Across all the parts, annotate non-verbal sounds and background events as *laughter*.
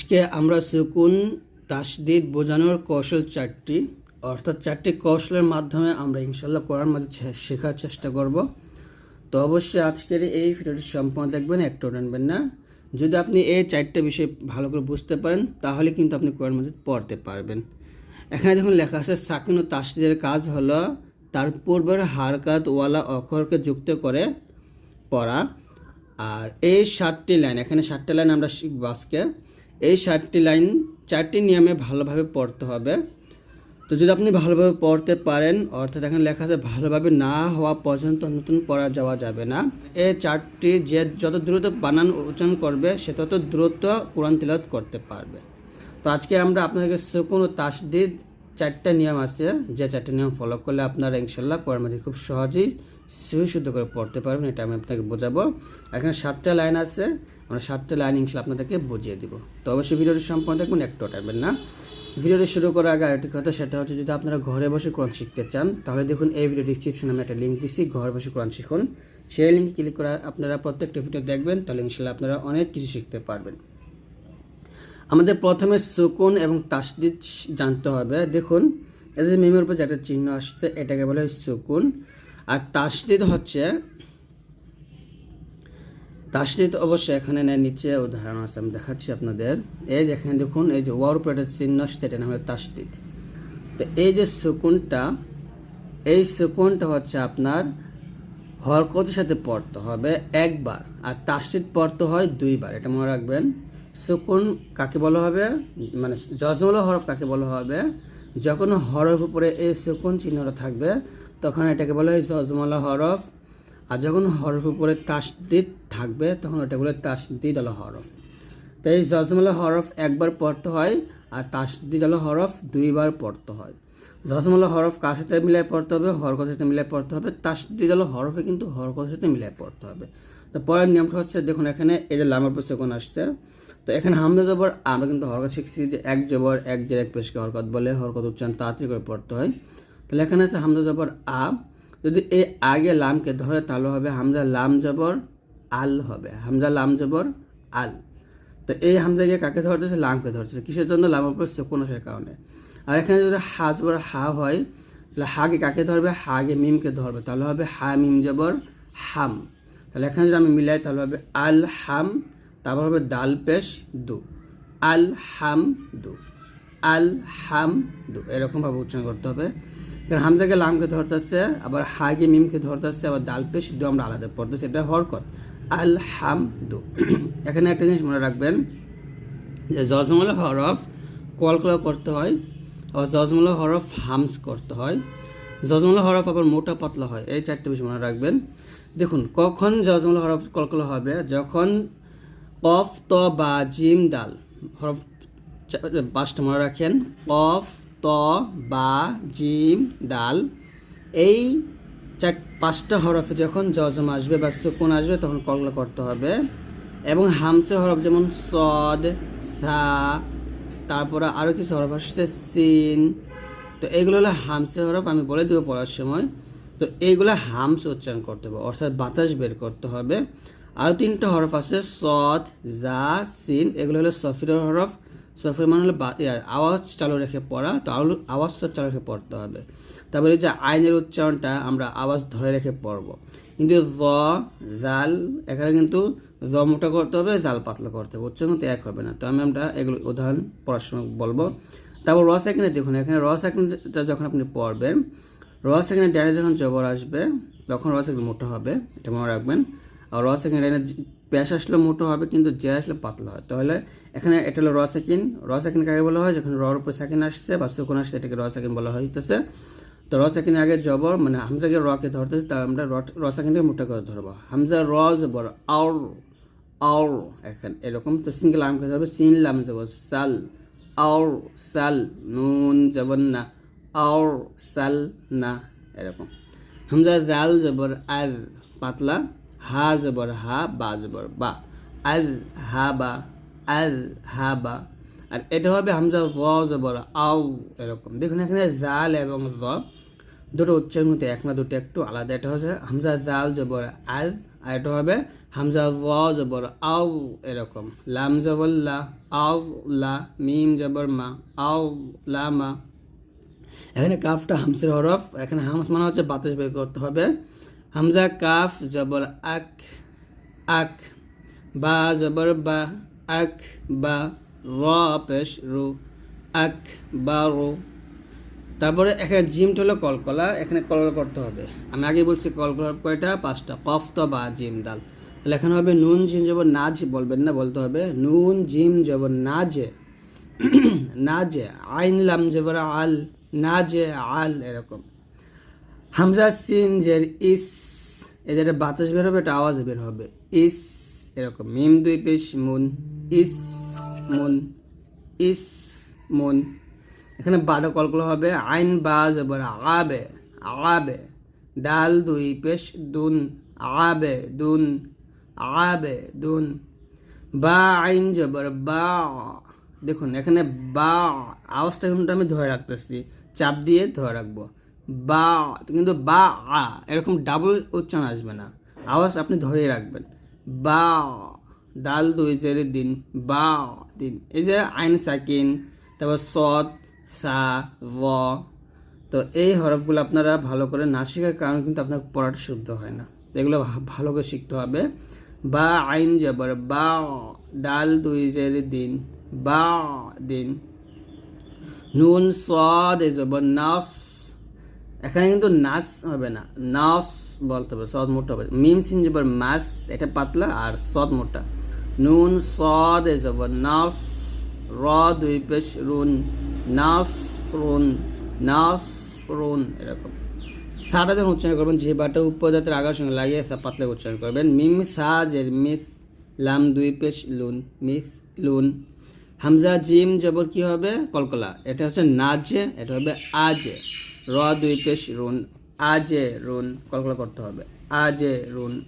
আজকে আমরা সুকুন তাসদিদ বোঝানোর কৌশল চারটি, অর্থাৎ চারটি কৌশলের মাধ্যমে আমরা ইনশাল্লাহ করার মাঝে শেখার চেষ্টা করব। তো অবশ্যই আজকের এই ভিডিওটি সম্পূর্ণ দেখবেন, একটু টানবেন না। যদি আপনি এই চারটে বিষয় ভালো করে বুঝতে পারেন, তাহলে কিন্তু আপনি কোরআন মাঝে পড়তে পারবেন। এখানে দেখুন লেখা আছে, সাকিন ও তাসদিদের কাজ হলো তার পূর্বের হারকাত ওয়ালা অক্ষরকে যুক্ত করে পড়া। আর এই সাতটি লাইন, এখানে সাতটি লাইন আমরা শিখব আজকে। এই সাতটি লাইন, চারটি নিয়মে ভালোভাবে পড়তে হবে। তো যদি আপনি ভালোভাবে পড়তে পারেন, অর্থাৎ এখানে লেখা আছে, ভালোভাবে না হওয়া পর্যন্ত নতুন পড়া যাওয়া যাবে না। এই চারটি যে যত দ্রুত বানান উচ্চারণ করবে, সে তত দ্রুত কোরআন তিলাওয়াত করতে পারবে। তো আজকে আমরা আপনাদেরকে সুকুন ও তাসদিদ চারটা নিয়ম আছে। যে চারটা নিয়ম ফলো করলে আপনারা ইনশাল্লাহ কোরআন মাঝে খুব সহজেই সহি শুদ্ধ করে পড়তে পারবেন, এটা আমি আপনাকে বোঝাবো। এখানে সাতটা লাইন আছে আমরা সাতটা লাইন ইনশাল্লাহ আপনাদেরকে বুঝিয়ে দিব। তো অবশ্যই ভিডিওটি সম্পূর্ণ দেখবেন একটু টাইবেন না। ভিডিওটি শুরু করার আগে আরেকটি কথা, সেটা হচ্ছে যদি আপনারা ঘরে বসে কোরআন শিখতে চান, তাহলে দেখুন এই ভিডিও ডিসক্রিপশনে আমি একটা লিঙ্ক দিচ্ছি ঘরে বসে কোরআন শিখুন। সেই লিঙ্কে ক্লিক করে আপনারা প্রত্যেকটা ভিডিও দেখবেন, তাহলে ইনশাল্লাহ আপনারা অনেক কিছু শিখতে পারবেন। আমাদের প্রথমে সুকুন এবং তাসদিদ জানতে হবে। দেখুন যে মিমের উপর যে একটা চিহ্ন আসছে, এটাকে বলে সুকুন। আর তাসদিদ হচ্ছে তাসদিদ অবশ্যই এখানে নেয়। নিচে উদাহরণ আছে, আমি দেখাচ্ছি আপনাদের। এই যে এখানে দেখুন, এই যে ওয়ার একটা চিহ্ন এটা নাম হলো তাসদিদ তো এই যে সুকুনটা, এই সুকুনটা হচ্ছে আপনার হরকতের সাথে পড়তে হবে একবার, আর তাসদিদ পড়তে হয় দুইবার। এটা মনে রাখবেন। সুকুন কাকে বলা হবে? মানে জজমলা হরফ কাকে বলা হবে? যখন হরফ উপরে এই সুকুন চিহ্নটা থাকবে, তখন এটাকে বলা হয় জজমলা হরফ। আর যখন হরফ উপরে তাসদিদ থাকবে, তখন ওটা বলে তাসদিদ আলো হরফ। তাই জজমলা হরফ একবার পড়তে হয় আর তাসদিদ আলো হরফ দুইবার পড়তে হয়। জজমলা হরফ কার সাথে মিলাই পড়তে হবে? হরকতের সাথে মিলাই পড়তে হবে। তাসদিদ আলো হরফে কিন্তু হরকতের সাথে মিলাই পড়তে হবে। তো পরের নিয়মটা হচ্ছে, দেখুন এখানে এই যে লামার পর সেকোন আসছে? তো এখানে হামজা জবর, আমরা কিন্তু হরকত শিখছি যে এক জবর, এক জের, এক পেশকে হরকত বলে হরকত উচ্চারণ তাড়াতাড়ি করে পড়তে হয়। তাহলে এখানে আছে হামজা জবর আ যদি এই আগে লামকে ধরে, তাহলে হবে হামজা লাম জবর আল হবে। হামজা লাম জবর আল। তো এই হামজাকে কাকে ধরতেছে? লামকে ধরতেছে। কিসের জন্য? লামের উপর সেকুন আসার কারণে। আর এখানে যদি হা জবর হা হয়, তাহলে হাগে কাকে ধরবে? হাগে মিমকে ধরবে। তাহলে হবে হা মিম জবর হাম। তাহলে এখানে যদি আমি মিলাই, তাহলে হবে আল হাম, তারপর হবে দাল পেশ দু। আল হাম দু। আল হাম দু। এরকমভাবে উচ্চারণ করতে হবে। কারণ হামজাকে লামকে ধরতেছে, আবার হাগে মিমকে ধরতেছে, আবার দাল পেশ দু আমরা আলাদা পড়তেছি, এটা হরকত। আল হাম দু এখানে একটা জিনিস মনে রাখবেন, যে জজমলা হরফ কলকলা করতে হয়, আবার জজমলা হরফ হামস করতে হয়। জজমলা হরফ আবার মোটা পাতলা হয়, এই চারটে বিষয় মনে রাখবেন। দেখুন, কখন জজমলা হরফ কলকলা হবে? যখন কফ, ত, বা, জিম দাল হরফ পাঁচটা মনে রাখেন, কফ ত, বা, জিম, দাল। এই চার, পাঁচটা হরফে যখন জজম আসবে বা সুকুন আসবে তখন কলকলা করতে হবে। এবং হামসে হরফ যেমন সদ, সা, তারপরে আরও কিছু হরফ আসছে সিন। তো এগুলো হলো হামসে হরফ, আমি বলে দেবো পড়ার সময়। তো এইগুলো হামস উচ্চারণ করতে হবে, অর্থাৎ বাতাস বের করতে হবে। আরও তিনটা হরফ আছে, সদ জা সিন, এগুলো হলো সফির হরফ। সফির মানে হলো আওয়াজ চালু রেখে পড়া তো আওয়াজটা চালু রেখে পড়তে হবে। তারপরে যে আইনের উচ্চারণটা আমরা আওয়াজ ধরে রেখে পড়ব। কিন্তু জ জাল, এখানে কিন্তু জ মোটা করতে হবে, জাল পাতলা করতে হবে। উচ্চারণ কিন্তু এক হবে না। তো আমি আমরা এগুলো উদাহরণ পড়ার সময় বলব। তারপর রস এখানে দেখুন, এখানে রস এখানটা যখন আপনি পড়বেন রস এখানে ডানে যখন জবর আসবে, তখন রস এখানে মোটা হবে, এটা মনে রাখবেন। আর রস এখানে ডানে পেশ আসলে মোটো হবে, কিন্তু যে আসলে পাতলা হয়। তাহলে এখানে এটা হলো র সেকেন্ড র সেকেন্ড কাকে বলা হয়? যখন রর উপর সেকেন্ড আসছে বা সুকুন আসছে, এটাকে র সেকেন্ড বলা হইতেছে। তো র সেকেন্ড আগে জবর মানে হামজাকে রকে ধরতেছে, তা আমরা র- সেকেন্ডকে মোটা করে ধরবো। হামজা র জবর আউর আউর এখন এরকম। তো সিঙ্গেল আম খেতে হবে সিন লাম জবর, সাল আউর সাল, নুন জবর না আউর সাল না, এরকম। হামজা জাল জবর, আজ, পাতলা। হা জবর হা বা জবর বা। আজ হা বা আজ হা বা আর এটা হবে হামজা জ জবর আউ এরকম। দেখুন, এখানে জাল এবং জ দুটো উচ্চারণ কিন্তু এক না দুটো একটু আলাদা। এটা হচ্ছে হামজা জাল জবর আজ আর এটা হবে হামজা র জবর আউ এরকম। লাম জবর লা আউ লা, মিম জবর মা আউ লা মা। এখানে কাফটা হামসের হরফ, এখানে হামস মানে হচ্ছে বাতাস বের করতে হবে। হামজা, কাফ, জবর, আক আক, বা, জবর, বা, আক, বা, র পেশ রু, আক, বা, রু। তারপরে এখানে জিম হলো কলকলা, এখানে কলকলা করতে হবে। আমি আগে বলছি কলকলা কয়টা? পাঁচটা। কফ, তো, বা, জিম, দাল। তাহলে এখানে হবে নুন, জিম যাব নাজ, বলবেন না, বলতে হবে। নুন, জিম যাব নাজে নাজে, আইন, লাম, জবর, আল, নাজে, আল, এরকম। হামজা সিন জের ইস এ যেটা বাতাস বের হবে, এটা আওয়াজ বের হবে। ইস, এরকম। মিম দুই পেশ, মুন। ইস মুন। ইস, মুন। এখানে বারো কলকল হবে, আইন বা জবর আবে আবে ডাল দুই পেশ, দুন। আবে দুন। আবে দুন। বা, আইন জবর, বা। দেখুন, এখানে বা, আওয়াজটা কিন্তু আমি ধরে রাখতেছি। চাপ দিয়ে ধরে রাখব। বা, কিন্তু বা, আ, এরকম ডাবল উচ্চারণ আসবে না। আওয়াজ আপনি ধরে রাখবেন। বা দাল দুই চেরি দিন, বা দিন। এই যে আইন সাকিন, তারপর সৎ, সা ভ তো এই হরফগুলো আপনারা ভালো করে না শেখার কারণে কিন্তু আপনার পড়াটা শুদ্ধ হয় না। এগুলো ভালো করে শিখতে হবে। বা আইন জবর, বা ডাল দুই চেরি দিন, বা দিন। নুন, সদ জবর, নাফ এখানে কিন্তু নাস হবে না। নাস বলতে হবে, সদ মোটা হবে। মিম সিন জবর মাস, এটা পাতলা, আর সদ মোটা। নুন, সদ এ জবর নাফ র দুই পেশ, রুন। নাফ রুন। নাফ রুন, এরকম। সাটা যখন উচ্চারণ করবেন, যে বাটার উপজাতের আগার সঙ্গে লাগিয়ে সা পাতলা উচ্চারণ করবেন। মিম সা জের মিস, লাম দুই পেশ, লুন। মিস, লুন। হামজা, জিম, জবর কি হবে? কলকলা। এটা হচ্ছে নাজে, এটা হবে আজে। র দুই পেশ রুন আজে রুন, কলকলা করতে হবে। আজে রুন।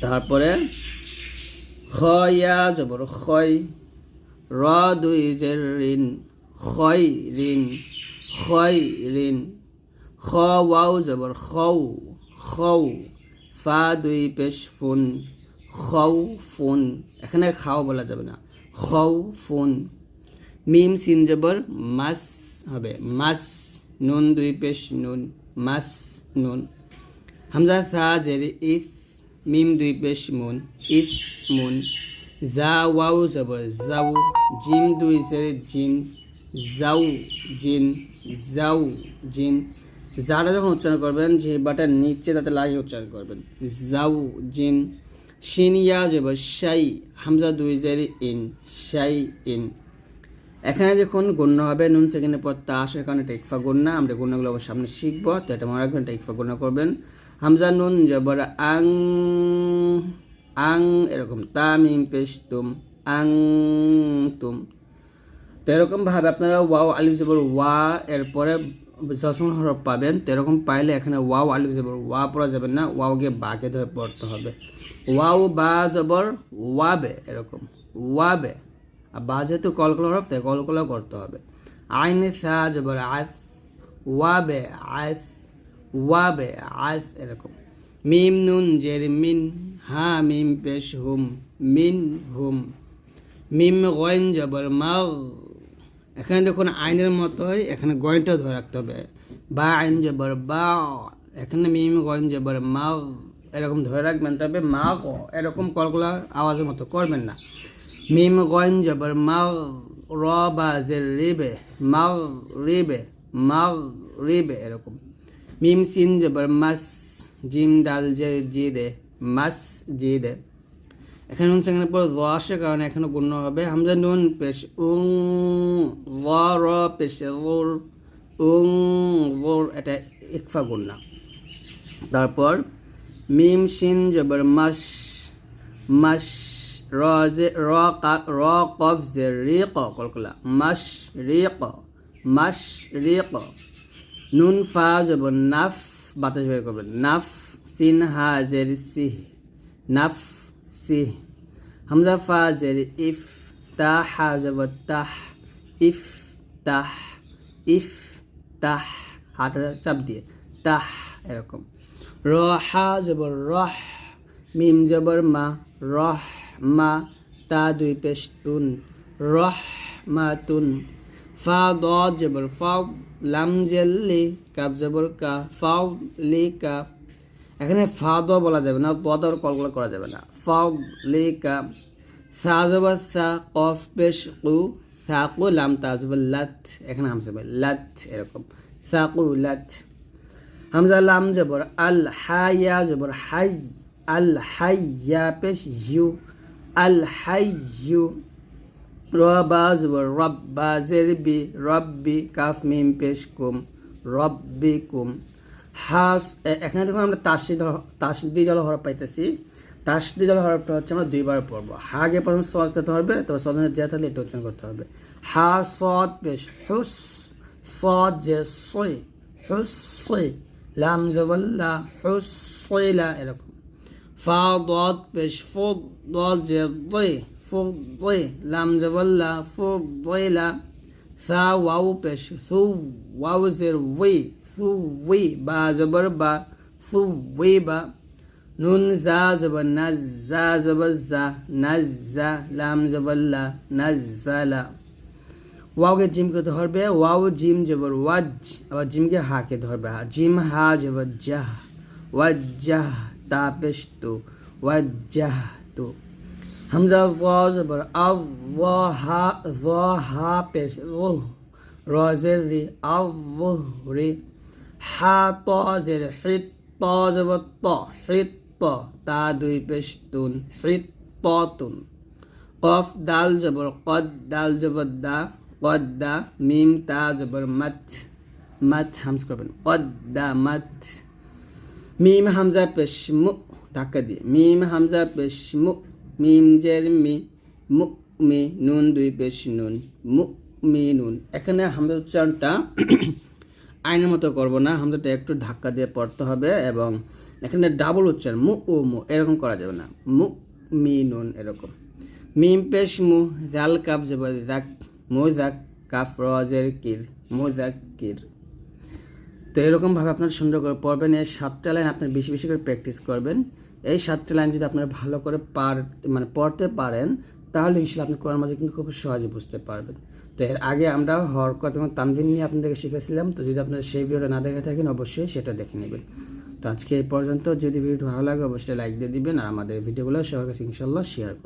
তারপরে খয়া জবর খয় র দুই যে ঋণ খয় ঋণ খয় ঋণ। খ, ওয়াও, জবর খৌ খৌ ফা দুই পেশ ফুন খৌ ফুন। এখানে খাও বলা যাবে না। খৌ ফুন। মিম, সিন, জবর, মাস হবে। মাস নুন, দুই পেশ নুন, মাস নুন। হামজা সা জেরি ইস, মিম, দুই পেশ মুন, ইস মুন। জা, ওয়াও জবর যাও জিম দুই জেরি জিন যাও জিন যাও জিন। যারা যখন উচ্চারণ করবেন, যে বাটার নিচে তাতে লাগিয়ে উচ্চারণ করবেন। যাও জিন। শিন, ইয়া জবর, শাই, হামজা দুই জেরি ইন, শাই, ইন। এখানে দেখুন, গণ্য হবে নুন সেকেন্ডের পর তা আসার কারণে এটা ইকফা গণ্যা। আমরা গণ্যগুলো আবার সামনে শিখব, তো এটা মনে রাখবেন, এটা ইকফা গণ্য করবেন। হামজা নুন, জবর, আং আং, এরকম তামিম পেশ আং, তুম। তো এরকমভাবে আপনারা ওয়াও, আলিফ, জবর, ওয়া, এরপরে যশন হরফ পাবেন। তো এরকম পাইলে এখানে ওয়াও, আলিফ, জবর, ওয়া পড়া যাবে না ওয়াও গিয়ে বাকে ধরে পড়তে হবে। ওয়াও, বা, জবর, ওয়াবে, এরকম, ওয়াবে। বা যেহেতু কলকলা হরফ কলকলা করতে হবে। আইনে সা জবর আস ওয়াবে আস ওয়াবে আস এরকম। মিম নুন জের মিন, হা মিম পেশ হুম, মিন হুম। মিম গয়েন জবর মাগ। এখানে দেখুন আইনের মতোই এখানে গয়নটা ধরে রাখতে হবে। বা আইন জবর বা, এখানে মিম গয়েন জবর মাগ। এরকম ধরে রাখবেন, তবে মা এরকম কলকলার আওয়াজের মতো করবেন না। মিম গয়েন জবর মাগ র বা জের রিবে মাগ রিবে মাগ রিবে এরকম মিম সিন জবর মাস জিম ডাল জে জি দে মাস জি দে এখানে নুন সেখানে পর র আসে, কারণে এখানে গুণ হবে। হামজা নুন পেশ, উং, র র পেশ ওর উং ওর এটা ইকফা গুন্না তারপর, মিম শিন জবর মাস মাস কফ জে রি ক কলকলা মাস রি ক মাস নুন ফা জবর নাফ বাতাস বের করবেন নাফ সিন হা জের সিহ নাফ সিহ হামজা ফা জের ইফ তা হা তাহ ইফ তাহ ইফ তাহ হাটা চাপ দিয়ে তাহ এরকম র হা জবর রহ মিম জবর মা রহ মা তা দুই পেশ তুন মা তুন ফা দ জবর ফাউ লাম জেল্লি, কাব জবর কা ফাউ লি, কা। এখানে ফা দ বলা যাবে না দ দর কলগুলো করা যাবে না। ফাউ লি, কা। সা জবর সা, কফ পেশ কু সাকু, লাম তাজবর লাত। এখানে হামসা লাত, এরকম। সাকু, লাত। হামজা, লাম জবর, আল হাইয়া জবর, হাই, আল, হাইয়া, পেশ, ইউ। আল হাইয়ু রবা জবর রব্বা জেরবি রব্বি কাফ মিম পেশ কুম, রব্বি কুম। হাস এখানে দেখুন আমরা তাসদি তাসদি জল হরফ পাইতেছি। তাসদি জল হরফটা হচ্ছে আমরা দুইবার পড়ব। হাগে প্রথম সদ করতে হবে তবে সদনের যে তাহলে এটা উচ্চারণ করতে হবে। হা সদ পেশ হুস সদ যে সই, হুস সই, লাম জবল্লা, হুস সইলা, এরকম। فاضت بش فض جضي فضي لام زبلا فضيلا ثا واو بش ثو واو زر وي ثو وي با زبر با ثو وي با نون زا زبر نزا زبر زا نزا لام زبلا نزلا ওয়াওকে জিমকে ধরবে ওয়াও জিম জবর ওয়াজ আবার জিমকে হাকে ধরবে জিম হা জবর জাহ ওয়াজ জাহ পেশ তু ওয়াজ্জাহ তু হামজা জবর ওয়া হা ওয়া হা পেশ রুহ রজের রি আও রি হা ত জের হিত ত জবর ত হিত ত তা দুই পেশ তুন হিত ত তুন কফ দাল জবর কদ দাল জবর দা কদ দা মিম তা জবর মাত মাত হামস করবেন কদ দা মাত মিম হামজা পেশ মু ধাক্কা দিয়ে মিম হামজা পেশ মু মিম জের মি মু মি নুন দুই পেশ নুন মু মি নুন এখানে হামজা উচ্চারণটা *coughs* আইনের মতো করব না। হামজাটা একটু ধাক্কা দিয়ে পড়তে হবে এবং এখানে ডাবল উচ্চারণ মু ও মু এরকম করা যাবে না। মু মি নুন এরকম। মিম পেশ মু জাল কাপ জবর জাক মু জাক কাফ রজের কির মু জাক কির তো এরকমভাবে আপনারা সুন্দর করে পড়বেন। এই সাতটা লাইন আপনার বেশি বেশি করে প্র্যাকটিস করবেন। এই সাতটা লাইন যদি আপনারা ভালো করে পার মানে পড়তে পারেন, তাহলে ইনশাল্লাহ আপনি কোরআন মাঝে কিন্তু খুব সহজে বুঝতে পারবেন। তো এর আগে আমরা হরকত এবং তানভিন নিয়ে আপনাদেরকে শিখেছিলাম। তো যদি আপনারা সেই ভিডিওটা না দেখে থাকেন, অবশ্যই সেটা দেখে নেবেন। তো আজকে এই পর্যন্ত। যদি ভিডিও ভালো লাগে, অবশ্যই লাইক দিয়ে দিবেন। আর আমাদের ভিডিওগুলো সবার কাছে ইনশাল্লাহ শেয়ার